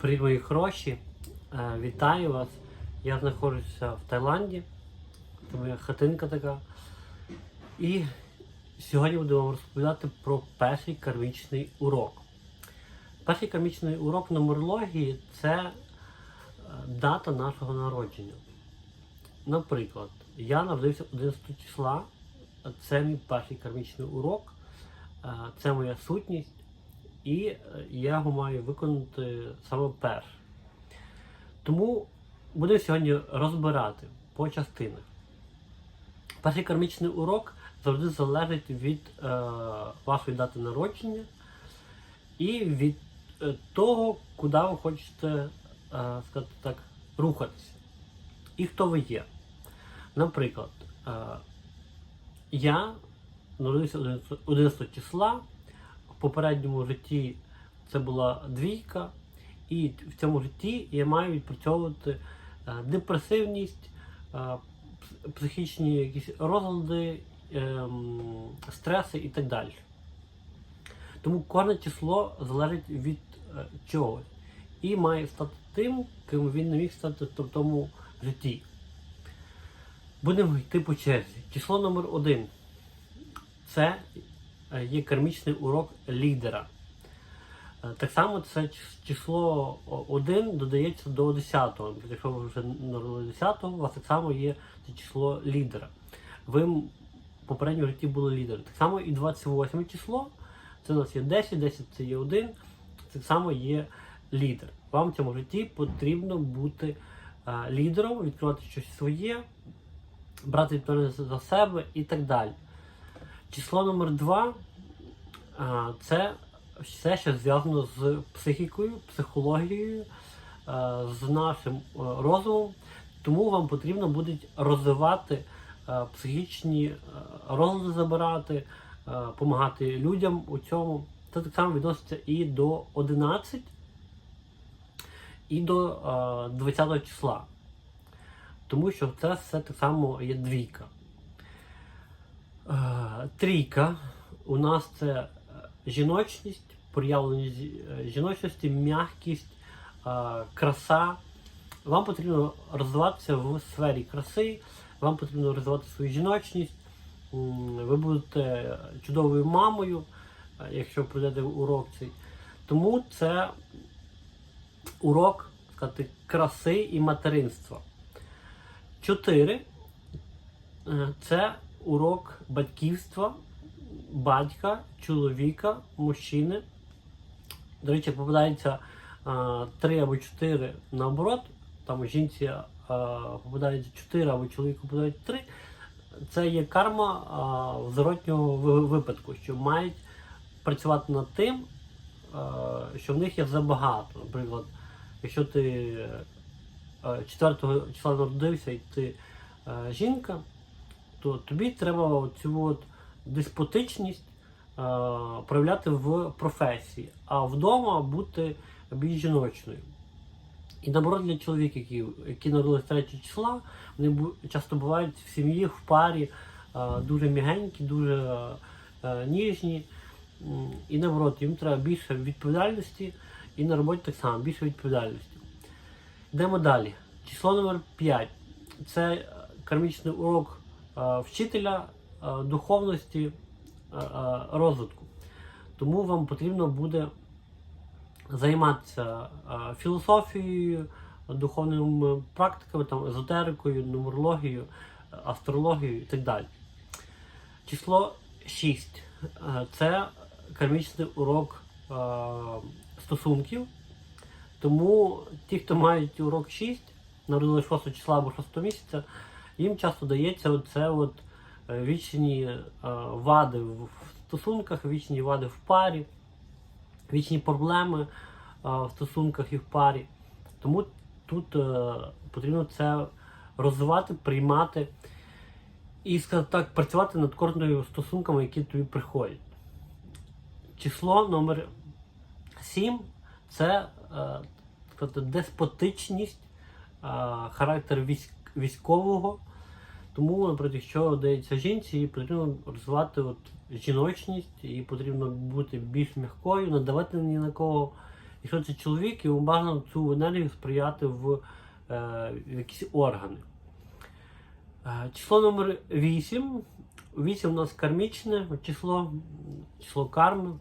Привіт, мої хороші. Е, Вітаю вас. Я знаходжуся в Таїланді. Це моя хатинка така. І сьогодні буду вам розповідати про перший кармічний урок. Перший кармічний урок нумерології це е, дата нашого народження. Наприклад, я народився 11 числа, це мій перший кармічний урок, е, це моя сутність, і е, я його маю виконати саме перший. Тому будемо сьогодні розбирати по частинах. Перший кармічний урок завжди залежить від е, вашої дати народження і від е, того, куди ви хочете е, сказати так, рухатися. І хто ви є. Наприклад, е, я народився 11 11 числа, в попередньому житті це була двійка, і в цьому житті я маю відпрацьовувати е, депресивність, е, психічні якісь розлади, ем, стреси і так далі. Тому кожне число залежить від е, чогось і має стати тим, ким він не міг стати в тому житті. Будемо йти по черзі. Число номер один це є кармічний урок лідера. Е, Так само це число 1 додається до 10-го. Тобто, Якщо ви вже народили 10-го, у вас так само є це число лідера. Ви в попередньому житті були лідером. Так само і 28 число, це у нас є 10, 10 це є 1, так само є лідер. Вам в цьому житті потрібно бути е, лідером, відкривати щось своє, брати відповідальність за себе і так далі. Число номер 2 це все, що зв'язано з психікою, психологією, з нашим е, розумом. Тому вам потрібно буде розвивати е, психічні е, розлади забирати, допомагати людям у цьому. Це так само відноситься і до 11, і до е, 20 числа. Тому що це все так само є двійка. Трійка у нас це е, жіночність, проявлення жі- е, жіночності, м'якість, е, краса. Вам потрібно розвиватися в сфері краси, вам потрібно розвивати свою жіночність. Ви будете чудовою мамою, якщо пройдете урок цей. Тому це урок сказати, краси і материнства. Чотири це урок батьківства, батька, чоловіка, мужчини. До речі, попадається а, три або чотири наоборот. Там жінці а, попадається чотири або чоловіку попадають три. Це є карма а, зворотнього випадку, що мають працювати над тим, що в них є забагато. Наприклад, якщо ти е, 4 числа народився і ти е, жінка, то тобі треба цю от деспотичність е, проявляти в професії, а вдома бути більш жіночною. І наоборот для чоловіків, які, які народились 3 числа, вони часто бувають в сім'ї, в парі е, дуже м'ягенькі, дуже е, ніжні. І наоборот, їм треба більше відповідальності, і на роботі так само більше відповідальності. Йдемо далі. Число номер 5. Це е, кармічний урок вчителя е, духовності е, е, розвитку. Тому вам потрібно буде займатися е, філософією, духовними практиками, там, езотерикою, нумерологією, е, астрологією і так далі. Число 6. Е, Це кармічний урок е, стосунків. Тому ті, хто мають урок 6, народили 6 числа або 6 місяця, їм часто дається оце от е, вічні е, вади в стосунках, вічні вади в парі, вічні проблеми е, в стосунках і в парі. Тому тут потрібно це розвивати, приймати і, скажімо так, працювати над кожною стосунками, які тобі приходять. Число номер 7 це сказати, деспотичність, характер військ, військового. Тому, наприклад, якщо дається жінці, потрібно розвивати от жіночність, їй потрібно бути більш м'якою, надавати ні на кого Якщо це чоловік, йому бажано цю енергію сприяти в, е, в якісь органи. Е, число номер 8. 8 у нас кармічне число, число карми.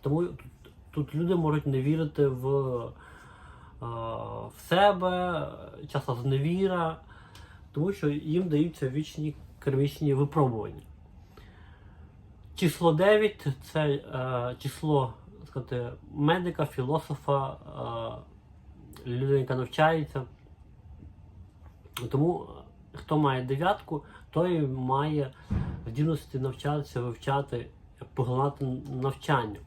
Тому тут, тут люди можуть не вірити в, е, в себе, часто зневіра, тому що їм даються вічні кармічні випробування. Число 9 це е, число сказати, медика, філософа, е, людини, яка навчається. Тому е, хто має дев'ятку, той має здібності навчатися, вивчати, поглинати навчання.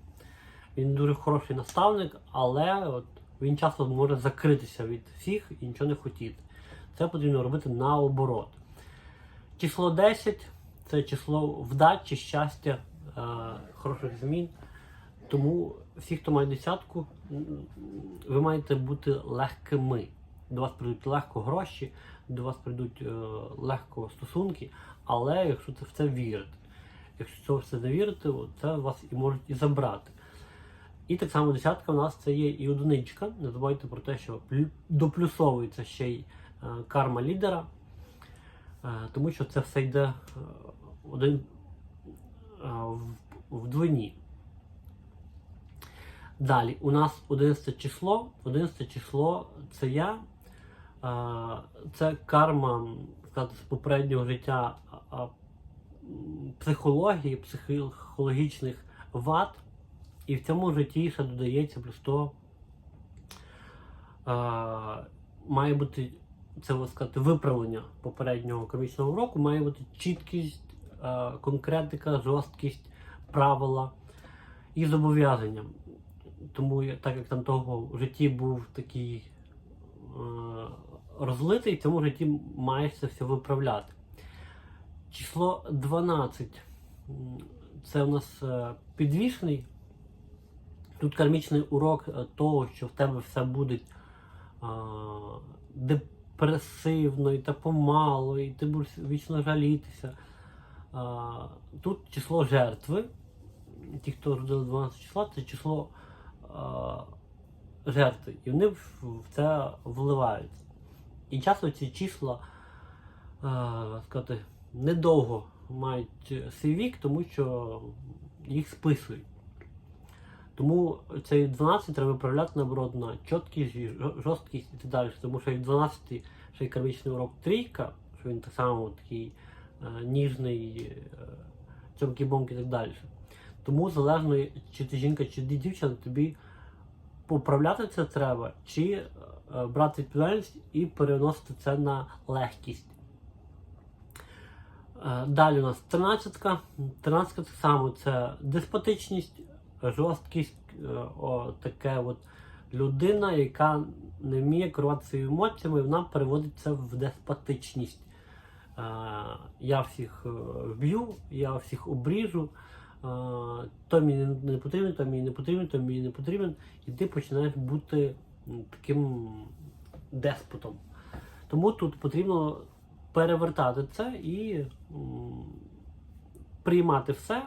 Він дуже хороший наставник, але от він часто може закритися від всіх і нічого не хотіти. Це потрібно робити наоборот. Число 10 це число вдачі, щастя, е, хороших змін. Тому всі, хто має десятку, ви маєте бути легкими. До вас прийдуть легко гроші, до вас прийдуть е, легко стосунки, але якщо це в це вірити. Якщо це все не вірити, от це вас і можуть і забрати. І так само десятка у нас це є і одиничка. Не забувайте про те, що плю- доплюсовується ще й карма лідера, е, тому що це все йде е, один е, в, вдвойні. Далі, у нас 11 число. 11 число це я. Е, Це карма сказати, з попереднього життя психології, психологічних вад. І в цьому житті ще додається плюс то е, має бути це сказати, виправлення попереднього комічного року, має бути чіткість, е, конкретика, жорсткість, правила і зобов'язання. Тому так як там того в житті був такий е, розлитий, в цьому житті маєш це все виправляти. Число 12. Це у нас е, підвішений. Тут кармічний урок е, того, що в тебе все буде е, депресивно і та помало, і ти будеш вічно жалітися. Е, тут число жертви. Ті, хто родили 12 числа, це число е, жертви. І вони в, це вливаються. І часто ці числа е, сказати, недовго мають свій вік, тому що їх списують. Тому цей 12 треба виправляти наоборот на чіткість, і жорсткість і так далі. Тому що як 12 ще й кармічний урок трійка, що він так само такий е, ніжний, е, цьомкі-бомки і так далі. Тому залежно, чи ти жінка, чи ти дівчина, тобі поправляти це треба, чи е, брати відповідальність і переносити це на легкість. Е, Далі у нас 13. 13 так само це деспотичність, жорсткість, е, о, таке от людина, яка не вміє керувати своїми емоціями, вона переводить це в деспотичність. Е, Я всіх е, вб'ю, я всіх обріжу, то мені не потрібен, то мені не потрібен, то мені не потрібен, і ти починаєш бути таким деспотом. Тому тут потрібно перевертати це і приймати все,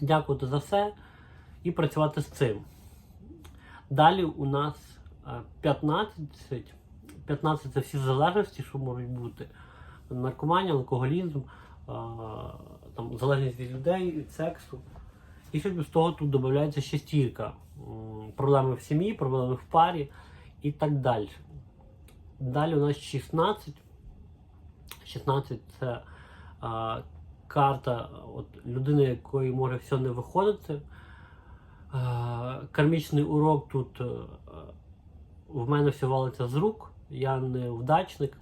дякувати за все і працювати з цим. Далі у нас е, 15. 15 це всі залежності, що можуть бути. Наркоманія, алкоголізм, е, там, залежність від людей, від сексу. І ще з того тут додається шестірка. М, Проблеми в сім'ї, проблеми в парі і так далі. Далі у нас 16. 16 це а, карта от, людини, якої може все не виходити. А, кармічний урок тут е, в мене все валиться з рук, я не вдачник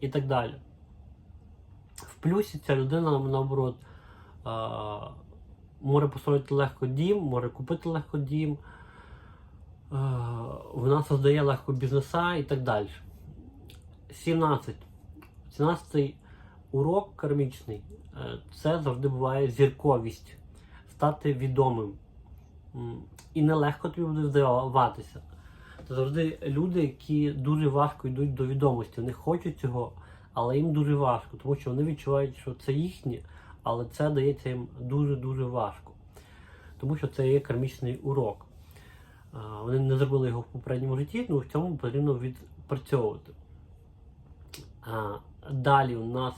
і так далі. В плюсі ця людина наоборот а, може построїти легко дім, може купити легко дім, вона создає легко бізнеса і так далі. 17. 17 урок кармічний е, це завжди буває зірковість, стати відомим. І нелегко тобі буде вдаватися. Це завжди люди, які дуже важко йдуть до відомості. Вони хочуть цього, але їм дуже важко, тому що вони відчувають, що це їхнє, але це дається їм дуже-дуже важко. Тому що це є кармічний урок. Вони не зробили його в попередньому житті, ну в цьому потрібно відпрацьовувати. Далі у нас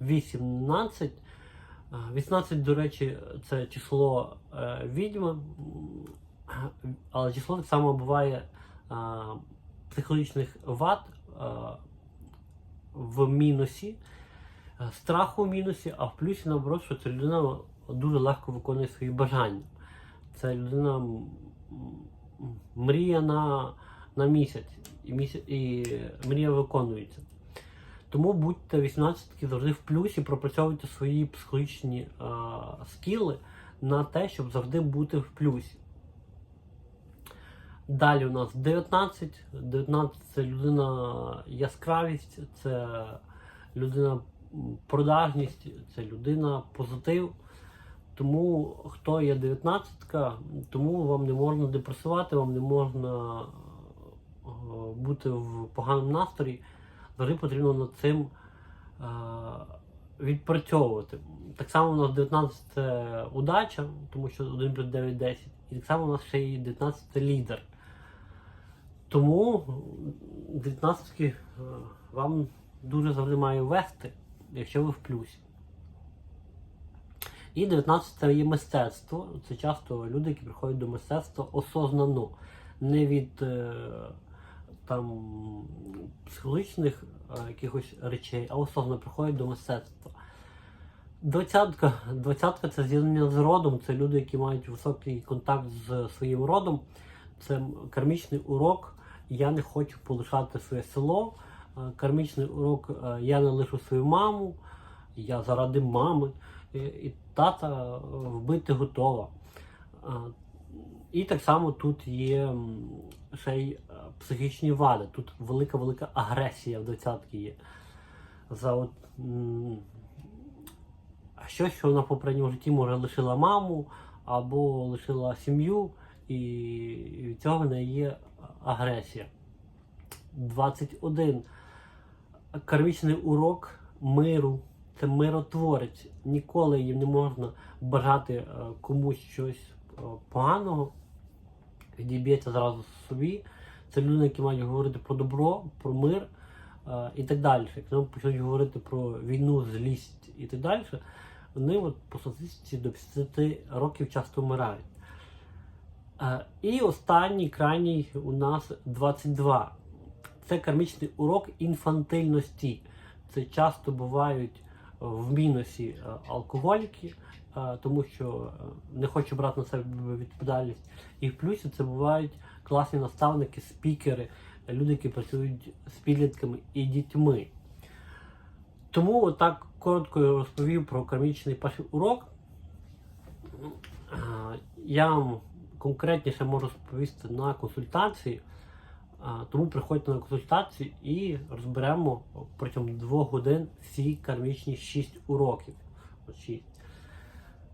18. 18, до речі, це число е, відьми, але число так само буває а, психологічних вад а, в мінусі, страху в мінусі, а в плюсі наоборот, що ця людина дуже легко виконує свої бажання. Це людина мріє на, на місяць, і, місяць, і мрія виконується. Тому будьте 18-ки завжди в плюсі, пропрацьовуйте свої психологічні а, скіли на те, щоб завжди бути в плюсі. Далі у нас 19. 19 це людина яскравість, це людина продажність, це людина позитив. Тому хто є 19-ка, тому вам не можна депресувати, вам не можна е, бути в поганому настрої. Завжди потрібно над цим е, відпрацьовувати. Так само у нас 19 це удача, тому що 1 плюс 9 10. І так само у нас ще і 19 це лідер. Тому 19 е, вам дуже завжди має вести, якщо ви в плюсі. І 19 це є мистецтво. Це часто люди, які приходять до мистецтва осознано, не від е, там психологічних е, якихось речей, а осознано приходять до мистецтва. Двадцятка, двадцятка це з'єднання з родом, це люди, які мають високий контакт з своїм родом. Це кармічний урок. Я не хочу полишати своє село. Е, Кармічний урок я не лишу свою маму, я заради мами. І, тата е, вбити готова. І так само тут є ще й психічні вади. Тут велика-велика агресія в двадцятки є. За от, щось, що вона в житті може лишила маму або лишила сім'ю, і від цього не є агресія. 21. Кармічний урок миру. Це миротворець. Ніколи їм не можна бажати е, комусь щось е, поганого. Відіб'ється зразу собі. Це люди, які мають говорити про добро, про мир е, і так далі. Якщо вони почнуть говорити про війну, злість і так далі, вони от, по статистиці до 50 років часто вмирають. Е, І останній крайній у нас 22. Це кармічний урок інфантильності. Це часто бувають в мінусі е, алкоголіки, е, тому що е, не хочуть брати на себе відповідальність. І в плюсі це бувають класні наставники, спікери, люди, які працюють з підлітками і дітьми. Тому отак коротко я розповів про кармічний перший урок. Я вам конкретніше можу розповісти на консультації. Тому приходьте на консультацію і розберемо протягом двох годин всі кармічні 6 уроків.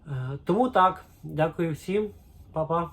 Е, Тому так, дякую всім, Па-па.